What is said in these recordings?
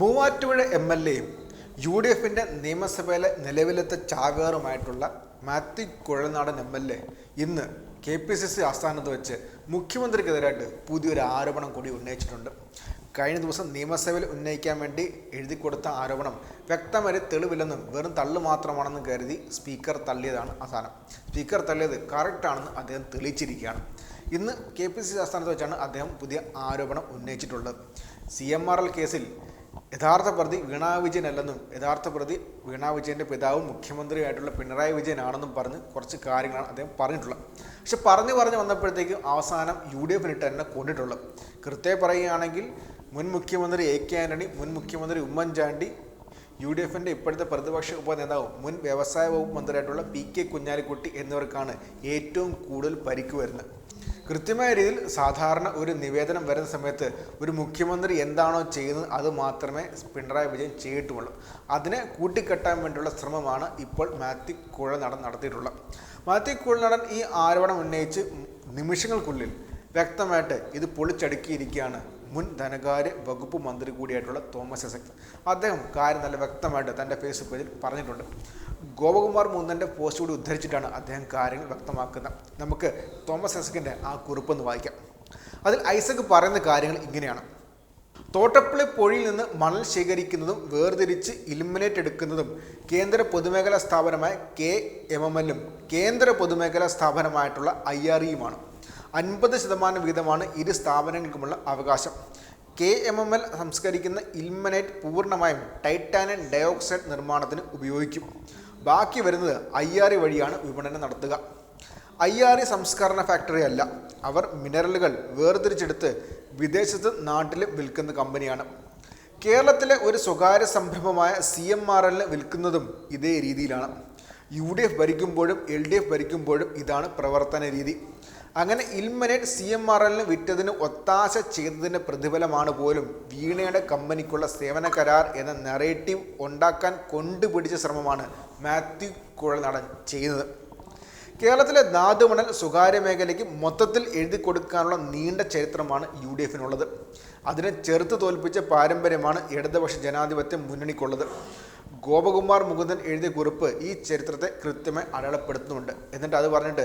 Muvattupuzha M L എയും U D എഫിന്റെ നിയമസഭയിലെ നിലവിലത്തെ ചാവേറുമായിട്ടുള്ള Mathew Kuzhalnadan M L A ഇന്ന് കെ പി സി സി ആസ്ഥാനത്ത് വെച്ച് മുഖ്യമന്ത്രിക്കെതിരായിട്ട് പുതിയൊരു ആരോപണം കൂടി ഉന്നയിച്ചിട്ടുണ്ട്. കഴിഞ്ഞ ദിവസം നിയമസഭയിൽ ഉന്നയിക്കാൻ വേണ്ടി എഴുതി കൊടുത്ത ആരോപണം വ്യക്തമായി തെളിവില്ലെന്നും വെറും തള്ളു മാത്രമാണെന്നും കരുതി സ്പീക്കർ തള്ളിയതാണ് സാധനം സ്പീക്കർ തള്ളിയത് കറക്റ്റാണെന്ന് അദ്ദേഹം തെളിയിച്ചിരിക്കുകയാണ്. ഇന്ന് കെ പി സി സി ആസ്ഥാനത്ത് വെച്ചാണ് അദ്ദേഹം പുതിയ ആരോപണം ഉന്നയിച്ചിട്ടുള്ളത്. സി എം ആർ എൽ കേസിൽ യഥാർത്ഥ പ്രതി വീണാ വിജയനല്ലെന്നും യഥാർത്ഥ പ്രതി വീണാ വിജയന്റെ പിതാവും മുഖ്യമന്ത്രിയായിട്ടുള്ള പിണറായി വിജയനാണെന്നും പറഞ്ഞ് കുറച്ച് കാര്യങ്ങളാണ് അദ്ദേഹം പറഞ്ഞിട്ടുള്ളത്. പക്ഷെ പറഞ്ഞു പറഞ്ഞ് വന്നപ്പോഴത്തേക്കും അവസാനം യു ഡി എഫിനിട്ട് തന്നെ കൊണ്ടിട്ടുള്ളത് കൃത്യമായി പറയുകയാണെങ്കിൽ മുൻ മുഖ്യമന്ത്രി എ കെ ആന്റണി മുൻ മുഖ്യമന്ത്രി ഉമ്മൻചാണ്ടി യു ഡി എഫിന്റെ ഇപ്പോഴത്തെ പ്രതിപക്ഷ ഉപനേതാവും മുൻ വ്യവസായ വകുപ്പ് മന്ത്രിയായിട്ടുള്ള പി കെ കുഞ്ഞാലിക്കുട്ടി എന്നിവർക്കാണ് ഏറ്റവും കൂടുതൽ പരിക്ക് വരുന്നത്. കൃത്യമായ രീതിയിൽ സാധാരണ ഒരു നിവേദനം വരുന്ന സമയത്ത് ഒരു മുഖ്യമന്ത്രി എന്താണോ ചെയ്യുന്നത് അത് മാത്രമേ പിണറായി വിജയൻ ചെയ്തിട്ടുള്ളൂ. അതിനെ കൂട്ടിക്കെട്ടാൻ വേണ്ടിയുള്ള ശ്രമമാണ് ഇപ്പോൾ മാത്യു കുഴൽനടൻ നടത്തിയിട്ടുള്ളത്. മാത്യു കുഴൽനടൻ ഈ ആരോപണം ഉന്നയിച്ച് നിമിഷങ്ങൾക്കുള്ളിൽ വ്യക്തമായിട്ട് ഇത് പൊളിച്ചടുക്കിയിരിക്കുകയാണ് മുൻ ധനകാര്യ വകുപ്പ് മന്ത്രി കൂടിയായിട്ടുള്ള തോമസ് ഐസക് അദ്ദേഹം കാര്യം നല്ല വ്യക്തമായിട്ട് തന്റെ ഫേസ്ബുക്ക് പേജിൽ പറഞ്ഞിട്ടുണ്ട്. ഗോപകുമാർ മൂന്നന്റെ പോസ്റ്റ് കൂടി ഉദ്ധരിച്ചിട്ടാണ് അദ്ദേഹം കാര്യങ്ങൾ വ്യക്തമാക്കുന്നത്. നമുക്ക് തോമസ് ഐസക്കിന്റെ ആ കുറിപ്പൊന്ന് വായിക്കാം. അതിൽ ഐസക് പറയുന്ന കാര്യങ്ങൾ ഇങ്ങനെയാണ്. തോട്ടപ്പള്ളി പൊഴിയിൽ നിന്ന് മണൽ ശേഖരിക്കുന്നതും വേർതിരിച്ച് ഇലിമിനേറ്റ് എടുക്കുന്നതും കേന്ദ്ര പൊതുമേഖലാ സ്ഥാപനമായ കെ എം എം എല്ലും കേന്ദ്ര പൊതുമേഖലാ സ്ഥാപനമായിട്ടുള്ള ഐ ആർ ഇയുമാണ്. അൻപത് ശതമാനം വീതമാണ് ഇരു സ്ഥാപനങ്ങൾക്കുമുള്ള അവകാശം. കെ എം എം എൽ സംസ്കരിക്കുന്ന ഇൽമനേറ്റ് പൂർണമായും ടൈറ്റാനിയം ഡയോക്സൈഡ് നിർമ്മാണത്തിന് ഉപയോഗിക്കും. ബാക്കി വരുന്നത് ഐ ആർ ഇ വഴിയാണ് വിപണനം നടത്തുക. ഐ ആർ ഇ സംസ്കരണ ഫാക്ടറി അല്ല. അവർ മിനറലുകൾ വേർതിരിച്ചെടുത്ത് വിദേശത്ത് നാട്ടിൽ വിൽക്കുന്ന കമ്പനിയാണ് കേരളത്തിലെ ഒരു സ്വകാര്യ സംരംഭമായ സി എം ആർ എല്ലിന് വിൽക്കുന്നതും ഇതേ രീതിയിലാണ്. യു ഡി എഫ് ഭരിക്കുമ്പോഴും എൽ ഡി എഫ് ഭരിക്കുമ്പോഴും ഇതാണ് പ്രവർത്തന രീതി. അങ്ങനെ ഇൽമനേറ്റ് സി എം ആർ എല്ലിന് വിറ്റതിന് ഒത്താശ ചെയ്തതിന്റെ പ്രതിഫലമാണ് പോലും വീണയുടെ കമ്പനിക്കുള്ള സേവന കരാർ എന്ന നെറേറ്റീവ് ഉണ്ടാക്കാൻ കൊണ്ടുപിടിച്ച ശ്രമമാണ് മാത്യു കുഴൽനടൻ ചെയ്യുന്നത്. കേരളത്തിലെ ധാതുമണൽ സ്വകാര്യ മേഖലയ്ക്ക് മൊത്തത്തിൽ എഴുതി കൊടുക്കാനുള്ള നീണ്ട ചരിത്രമാണ് യു ഡി എഫിനുള്ളത്. അതിനെ ചെറുത്ത് തോൽപ്പിച്ച പാരമ്പര്യമാണ് ഇടതുപക്ഷ ജനാധിപത്യ മുന്നണിക്കുള്ളത്. ഗോപകുമാർ മുകുന്ദൻ എഴുതിയ കുറിപ്പ് ഈ ചരിത്രത്തെ കൃത്യമായി അടയാളപ്പെടുത്തുന്നുണ്ട്. എന്നിട്ട് അത് പറഞ്ഞിട്ട്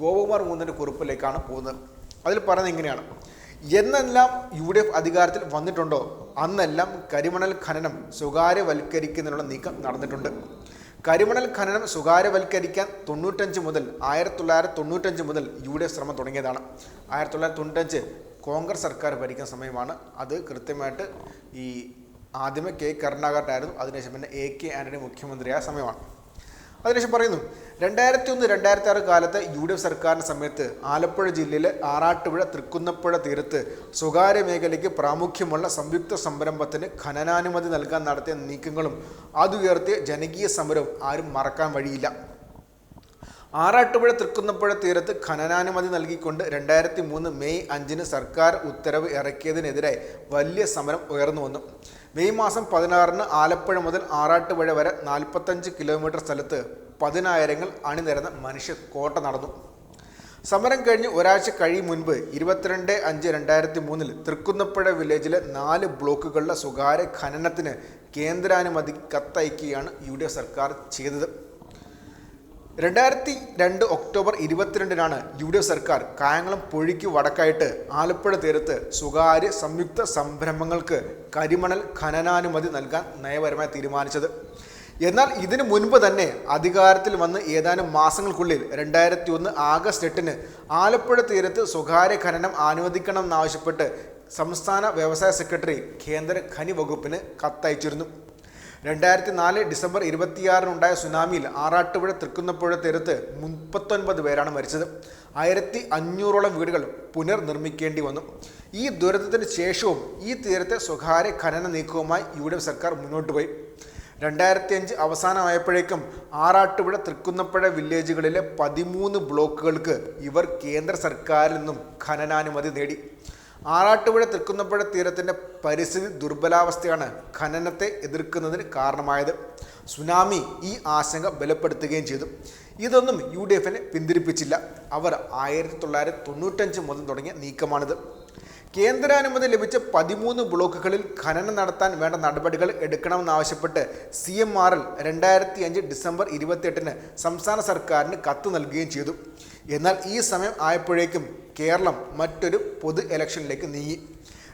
ഗോപകുമാർ മുകുന്ദന്റെ കുറിപ്പിലേക്കാണ് പോകുന്നത്. അതിൽ പറയുന്നത് ഇങ്ങനെയാണ്. എന്നെല്ലാം യു ഡി എഫ് അധികാരത്തിൽ വന്നിട്ടുണ്ടോ? അന്നെല്ലാം കരിമണൽ ഖനനം സ്വകാര്യവൽക്കരിക്കുന്നതിനുള്ള നീക്കം നടന്നിട്ടുണ്ട്. കരിമണൽ ഖനനം സ്വകാര്യവൽക്കരിക്കാൻ തൊണ്ണൂറ്റഞ്ച് മുതൽ ആയിരത്തി തൊള്ളായിരത്തി തൊണ്ണൂറ്റഞ്ച് മുതൽ യു ഡി എഫ് ശ്രമം തുടങ്ങിയതാണ്. ആയിരത്തി തൊള്ളായിരത്തി തൊണ്ണൂറ്റഞ്ച് കോൺഗ്രസ് സർക്കാർ ഭരിക്കുന്ന സമയമാണ് അത് കൃത്യമായിട്ട് ഈ ആദ്യമേ കെ കരുണാകരനായിരുന്നു അതിനുശേഷം പിന്നെ എ കെ ആന്റണി മുഖ്യമന്ത്രിയായ സമയമാണ്. അതിനുശേഷം പറയുന്നു രണ്ടായിരത്തി ഒന്ന് രണ്ടായിരത്തി ആറ് കാലത്ത് യു ഡി എഫ് സർക്കാരിന്റെ സമയത്ത് ആലപ്പുഴ ജില്ലയിലെ ആറാട്ടുപുഴ തൃക്കുന്നപ്പുഴ തീരത്ത് സ്വകാര്യ മേഖലയ്ക്ക് പ്രാമുഖ്യമുള്ള സംയുക്ത സംരംഭത്തിന് ഖനനാനുമതി നൽകാൻ നടത്തിയ നീക്കങ്ങളും അതുയർത്തിയ ജനകീയ സമരവും ആരും മറക്കാൻ വഴിയില്ല. ആറാട്ടുപുഴ തൃക്കുന്നപ്പുഴ തീരത്ത് ഖനനാനുമതി നൽകിക്കൊണ്ട് രണ്ടായിരത്തി മൂന്ന് മെയ് അഞ്ചിന് സർക്കാർ ഉത്തരവ് ഇറക്കിയതിനെതിരെ വലിയ സമരം ഉയർന്നു വന്നു. മെയ് മാസം പതിനാറിന് ആലപ്പുഴ മുതൽ ആറാട്ടുപുഴ വരെ നാൽപ്പത്തഞ്ച് കിലോമീറ്റർ സ്ഥലത്ത് പതിനായിരങ്ങൾ അണിനിരന്ന മനുഷ്യ കോട്ട നടന്നു. സമരം കഴിഞ്ഞ് ഒരാഴ്ച കഴിയും മുൻപ് ഇരുപത്തിരണ്ട് അഞ്ച് രണ്ടായിരത്തി മൂന്നിൽ തൃക്കുന്നപ്പുഴ വില്ലേജിലെ നാല് ബ്ലോക്കുകളിലെ സ്വകാര്യ ഖനനത്തിന് കേന്ദ്രാനുമതി കത്തയക്കുകയാണ് യു സർക്കാർ ചെയ്തത്. രണ്ടായിരത്തി രണ്ട് ഒക്ടോബർ ഇരുപത്തിരണ്ടിനാണ് യു ഡി എഫ് സർക്കാർ കായംകുളം പുഴയ്ക്ക് വടക്കായിട്ട് ആലപ്പുഴ തീരത്ത് സ്വകാര്യ സംയുക്ത സംരംഭങ്ങൾക്ക് കരിമണൽ ഖനനാനുമതി നൽകാൻ നയപരമായി തീരുമാനിച്ചത്. എന്നാൽ ഇതിനു മുൻപ് തന്നെ അധികാരത്തിൽ വന്ന് ഏതാനും മാസങ്ങൾക്കുള്ളിൽ രണ്ടായിരത്തി ഒന്ന് ആഗസ്റ്റ് എട്ടിന് ആലപ്പുഴ തീരത്ത് സ്വകാര്യ ഖനനം അനുവദിക്കണമെന്നാവശ്യപ്പെട്ട് സംസ്ഥാന വ്യവസായ സെക്രട്ടറി കേന്ദ്ര ഖനി വകുപ്പിന് കത്തയച്ചിരുന്നു. രണ്ടായിരത്തി നാല് ഡിസംബർ ഇരുപത്തിയാറിനുണ്ടായ സുനാമിയിൽ ആറാട്ടുപുഴ തൃക്കുന്നപ്പുഴ തീരത്ത് മുപ്പത്തൊൻപത് പേരാണ് മരിച്ചത്. ആയിരത്തി അഞ്ഞൂറോളം വീടുകൾ പുനർനിർമ്മിക്കേണ്ടി വന്നു. ഈ ദുരന്തത്തിന് ശേഷവും ഈ തീരത്തെ സ്വകാര്യ ഖനന നീക്കവുമായി യു ഡി എഫ് സർക്കാർ മുന്നോട്ട് പോയി. രണ്ടായിരത്തി അഞ്ച് അവസാനമായപ്പോഴേക്കും ആറാട്ടുപുഴ തൃക്കുന്നപ്പുഴ വില്ലേജുകളിലെ പതിമൂന്ന് ബ്ലോക്കുകൾക്ക് ഇവർ കേന്ദ്ര സർക്കാരിൽ നിന്നും ഖനനാനുമതി നേടി. ആറാട്ടുപുഴ തൃക്കുന്നപ്പുഴ തീരത്തിന്റെ പരിസ്ഥിതി ദുർബലാവസ്ഥയാണ് ഖനനത്തെ എതിർക്കുന്നതിന് കാരണമായത്. സുനാമി ഈ ആശങ്ക ബലപ്പെടുത്തുകയും ചെയ്തു. ഇതൊന്നും യു ഡി എഫിനെ പിന്തിരിപ്പിച്ചില്ല. അവർ ആയിരത്തി തൊള്ളായിരത്തി തൊണ്ണൂറ്റഞ്ച് മുതൽ തുടങ്ങിയ നീക്കമാണിത്. കേന്ദ്രാനുമതി ലഭിച്ച പതിമൂന്ന് ബ്ലോക്കുകളിൽ ഖനനം നടത്താൻ വേണ്ട നടപടികൾ എടുക്കണമെന്നാവശ്യപ്പെട്ട് സി എം ആർ എൽ രണ്ടായിരത്തി അഞ്ച് ഡിസംബർ ഇരുപത്തിയെട്ടിന് സംസ്ഥാന സർക്കാരിന് കത്ത് നൽകുകയും ചെയ്തു. എന്നാൽ ഈ സമയം ആയപ്പോഴേക്കും കേരളം മറ്റൊരു പൊതു ഇലക്ഷനിലേക്ക് നീങ്ങി.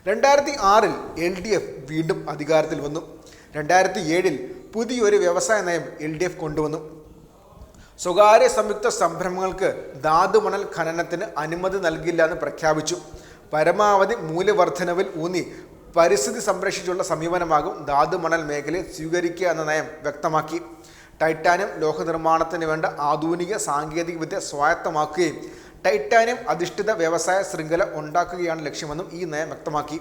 രണ്ടായിരത്തി ആറിൽ എൽ ഡി എഫ് വീണ്ടും അധികാരത്തിൽ വന്നു. രണ്ടായിരത്തി ഏഴിൽ പുതിയൊരു വ്യവസായ നയം എൽ ഡി എഫ് കൊണ്ടുവന്നു. സ്വകാര്യ സംയുക്ത സംരംഭങ്ങൾക്ക് ധാതുമണൽ ഖനനത്തിന് അനുമതി നൽകില്ല എന്ന് പ്രഖ്യാപിച്ചു. പരമാവധി മൂല്യവർദ്ധനവിൽ ഊന്നി പരിസ്ഥിതി സംരക്ഷിച്ചുള്ള സമീപനമാകും ധാതുമണൽ മേഖലയിൽ സ്വീകരിക്കുക എന്ന നയം വ്യക്തമാക്കി. ടൈറ്റാനിയം ലോഹനിർമ്മാണത്തിന് വേണ്ട ആധുനിക സാങ്കേതികവിദ്യ സ്വായത്തമാക്കുകയും ടൈറ്റാനിയം അധിഷ്ഠിത വ്യവസായ ശൃംഖല ഉണ്ടാക്കുകയാണ് ലക്ഷ്യമെന്നും ഈ നയം വ്യക്തമാക്കി.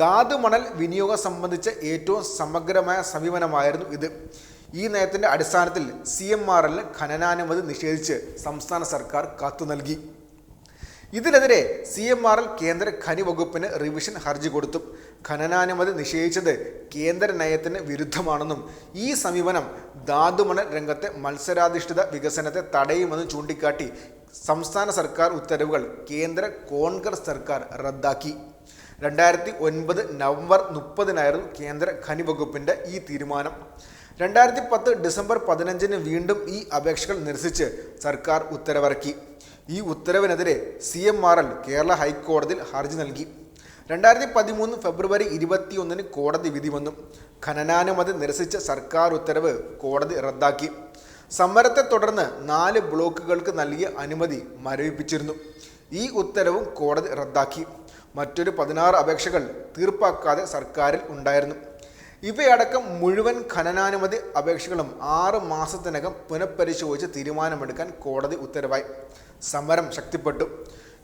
ധാതുമണൽ വിനിയോഗം സംബന്ധിച്ച ഏറ്റവും സമഗ്രമായ സമീപനമായിരുന്നു ഇത്. ഈ നയത്തിന്റെ അടിസ്ഥാനത്തിൽ സി എം ആർ എല്ലിന് ഖനനാനുമതി നിഷേധിച്ച് സംസ്ഥാന സർക്കാർ കത്തു നൽകി. ഇതിനെതിരെ സി എം ആർ എൽ കേന്ദ്ര ഖനി വകുപ്പിന് റിവിഷൻ ഹർജി കൊടുത്തു. ഖനനാനുമതി നിഷേധിച്ചത് കേന്ദ്ര നയത്തിന് വിരുദ്ധമാണെന്നും ഈ സമീപനം ധാതുമണൽ രംഗത്തെ മത്സരാധിഷ്ഠിത വികസനത്തെ തടയുമെന്ന് ചൂണ്ടിക്കാട്ടി സംസ്ഥാന സർക്കാർ ഉത്തരവുകൾ കേന്ദ്ര കോൺഗ്രസ് സർക്കാർ റദ്ദാക്കി. രണ്ടായിരത്തി ഒൻപത് നവംബർ മുപ്പതിനായിരുന്നു കേന്ദ്ര ഖനി വകുപ്പിന്റെ ഈ തീരുമാനം. രണ്ടായിരത്തി പത്ത് ഡിസംബർ പതിനഞ്ചിന് വീണ്ടും ഈ അപേക്ഷകൾ നിരസിച്ച് സർക്കാർ ഉത്തരവിറക്കി. ഈ ഉത്തരവിനെതിരെ C M R L Kerala ഹൈക്കോടതിയിൽ ഹർജി നൽകി. രണ്ടായിരത്തി പതിമൂന്ന് ഫെബ്രുവരി ഇരുപത്തിയൊന്നിന് കോടതി വിധി വന്നു. ഖനനാനുമതി നിരസിച്ച സർക്കാർ ഉത്തരവ് കോടതി റദ്ദാക്കി. സമരത്തെ തുടർന്ന് നാല് ബ്ലോക്കുകൾക്ക് നൽകിയ അനുമതി മരവിപ്പിച്ചിരുന്നു. ഈ ഉത്തരവും കോടതി റദ്ദാക്കി. മറ്റൊരു പതിനാറ് അപേക്ഷകൾ തീർപ്പാക്കാതെ സർക്കാരിൽ ഉണ്ടായിരുന്നു. ഇവയടക്കം മുഴുവൻ ഖനനാനുമതി അപേക്ഷകളും ആറ് മാസത്തിനകം പുനഃപരിശോധിച്ച് തീരുമാനമെടുക്കാൻ കോടതി ഉത്തരവായി. സമരം ശക്തിപ്പെട്ടു.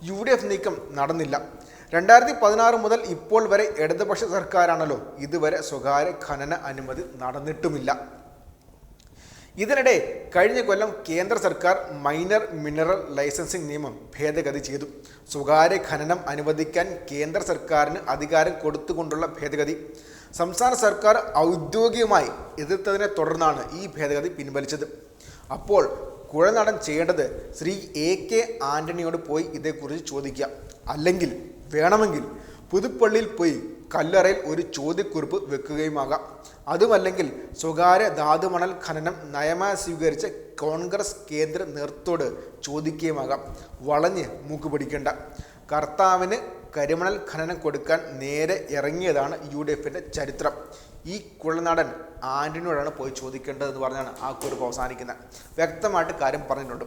യു ഡി എഫ് നീക്കം നടന്നില്ല. രണ്ടായിരത്തി പതിനാറ് മുതൽ ഇപ്പോൾ വരെ ഇടതുപക്ഷ സർക്കാരാണല്ലോ ഇതുവരെ സ്വകാര്യ ഖനന അനുമതി നടന്നിട്ടുമില്ല. ഇതിനിടെ കഴിഞ്ഞ കൊല്ലം കേന്ദ്ര സർക്കാർ മൈനർ മിനറൽ ലൈസൻസിംഗ് നിയമം ഭേദഗതി ചെയ്തു. സ്വകാര്യ ഖനനം അനുവദിക്കാൻ കേന്ദ്ര സർക്കാരിന് അധികാരം കൊടുത്തുകൊണ്ടുള്ള ഭേദഗതി. സംസ്ഥാന സർക്കാർ ഔദ്യോഗികമായി എതിർത്തതിനെ തുടർന്നാണ് ഈ ഭേദഗതി പിൻവലിച്ചത്. അപ്പോൾ കുഴനടൻ ചെയ്യേണ്ടത് ശ്രീ എ കെ ആന്റണിയോട് പോയി ഇതേക്കുറിച്ച് ചോദിക്കാം അല്ലെങ്കിൽ വേണമെങ്കിൽ പുതുപ്പള്ളിയിൽ പോയി കല്ലറയിൽ ഒരു ചോദ്യക്കുറിപ്പ് വെക്കുകയുമാകാം. അതുമല്ലെങ്കിൽ സ്വകാര്യ ധാതുമണൽ ഖനനം നയമായി സ്വീകരിച്ച കോൺഗ്രസ് കേന്ദ്ര നേതൃത്വത്തോട് ചോദിക്കുകയുമാകാം. വളഞ്ഞ് മൂക്ക് പിടിക്കേണ്ട. കർത്താവിന് കരിമണൽ ഖനനം കൊടുക്കാൻ നേരെ ഇറങ്ങിയതാണ് യു ഡി എഫിന്റെ ചരിത്രം. ഈ കുളനാടൻ ആന്റിനോടാണ് പോയി ചോദിക്കേണ്ടതെന്ന് പറഞ്ഞാണ് ആ കുറിപ്പ് അവസാനിക്കുന്നത്. വ്യക്തമായിട്ട് കാര്യം പറഞ്ഞിട്ടുണ്ട്.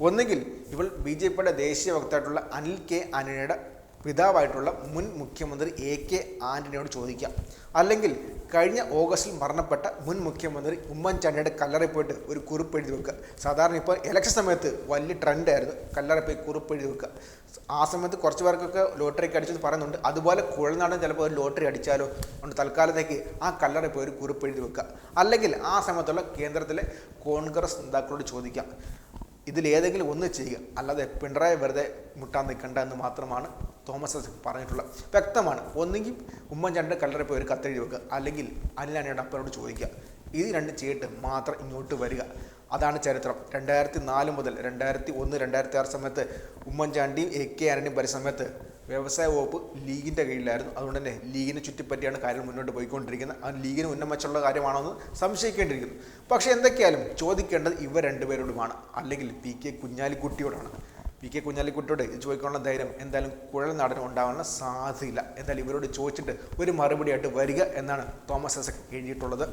ഒന്നുകിൽ ഇവൾ ബി ജെ പിയുടെ ദേശീയ വക്തായിട്ടുള്ള അനിൽ കെ ആന്റണിയുടെ പിതാവായിട്ടുള്ള മുൻ മുഖ്യമന്ത്രി എ കെ ആന്റണിയോട് ചോദിക്കാം. അല്ലെങ്കിൽ കഴിഞ്ഞ ഓഗസ്റ്റിൽ മരണപ്പെട്ട മുൻ മുഖ്യമന്ത്രി ഉമ്മൻചാണ്ടിയുടെ കല്ലറയിൽ പോയിട്ട് ഒരു കുറിപ്പ് എഴുതി വെക്കുക. സാധാരണ ഇപ്പോൾ ഇലക്ഷൻ സമയത്ത് വലിയ ട്രെൻഡായിരുന്നു കല്ലറയിൽ പോയി കുറിപ്പ് എഴുതി വെക്കുക. ആ സമയത്ത് കുറച്ച് പേർക്കൊക്കെ ലോട്ടറിക്ക് അടിച്ചെന്ന് പറയുന്നുണ്ട്. അതുപോലെ കുഴൽനാടൻ ചിലപ്പോൾ ഒരു ലോട്ടറി അടിച്ചാലോ ഉണ്ട് തൽക്കാലത്തേക്ക് ആ കല്ലറയിൽ പോയി ഒരു കുറിപ്പ് എഴുതി വെക്കുക. അല്ലെങ്കിൽ ആ സമയത്തുള്ള കേന്ദ്രത്തിലെ കോൺഗ്രസ് നേതാക്കളോട് ചോദിക്കാം. ഇതിലേതെങ്കിലും ഒന്ന് ചെയ്യുക. അല്ലാതെ പിണറായി വെറുതെ മുട്ടാൻ നിൽക്കേണ്ട എന്ന് മാത്രമാണ് തോമസ് ഐസക് പറഞ്ഞിട്ടുള്ള വ്യക്തമാണ്. ഒന്നെങ്കിൽ ഉമ്മൻചാണ്ടി കല്ലറ പോയി ഒരു കത്തെഴുതി വെക്കുക അല്ലെങ്കിൽ അനിലാനയുടെ അപ്പനോട് ചോദിക്കുക ഇത് രണ്ട് ചെയ്തിട്ട് മാത്രം ഇങ്ങോട്ട് വരിക. അതാണ് ചരിത്രം. രണ്ടായിരത്തി നാല് മുതൽ രണ്ടായിരത്തി ഒന്ന് രണ്ടായിരത്തി ആറ് സമയത്ത് ഉമ്മൻചാണ്ടിയും എ കെ ആന്റണിയും വരുന്ന സമയത്ത് വ്യവസായ വകുപ്പ് ലീഗിന്റെ കീഴിലായിരുന്നു. അതുകൊണ്ട് തന്നെ ലീഗിനെ ചുറ്റിപ്പറ്റിയാണ് കാര്യങ്ങൾ മുന്നോട്ട് പോയിക്കൊണ്ടിരിക്കുന്നത്. ആ ലീഗിന് ഉന്നമച്ചുള്ള കാര്യമാണോ എന്ന് സംശയിക്കേണ്ടിയിരിക്കുന്നു. പക്ഷേ എന്തൊക്കെയായാലും ചോദിക്കേണ്ടത് ഇവ രണ്ടുപേരോടുമാണ്. അല്ലെങ്കിൽ പി കെ കുഞ്ഞാലിക്കുട്ടിയോടാണ്. പി കെ കുഞ്ഞാലിക്കുട്ടിയോട് ചോദിക്കാനുള്ള ധൈര്യം എന്തായാലും കുഴൽ നാടന് ഉണ്ടാകാനുള്ള സാധ്യതയില്ല. എന്തായാലും ഇവരോട് ചോദിച്ചിട്ട് ഒരു മറുപടിയായിട്ട് വരിക എന്നാണ് തോമസ് ഐസക് എഴുതിയിട്ടുള്ളത്.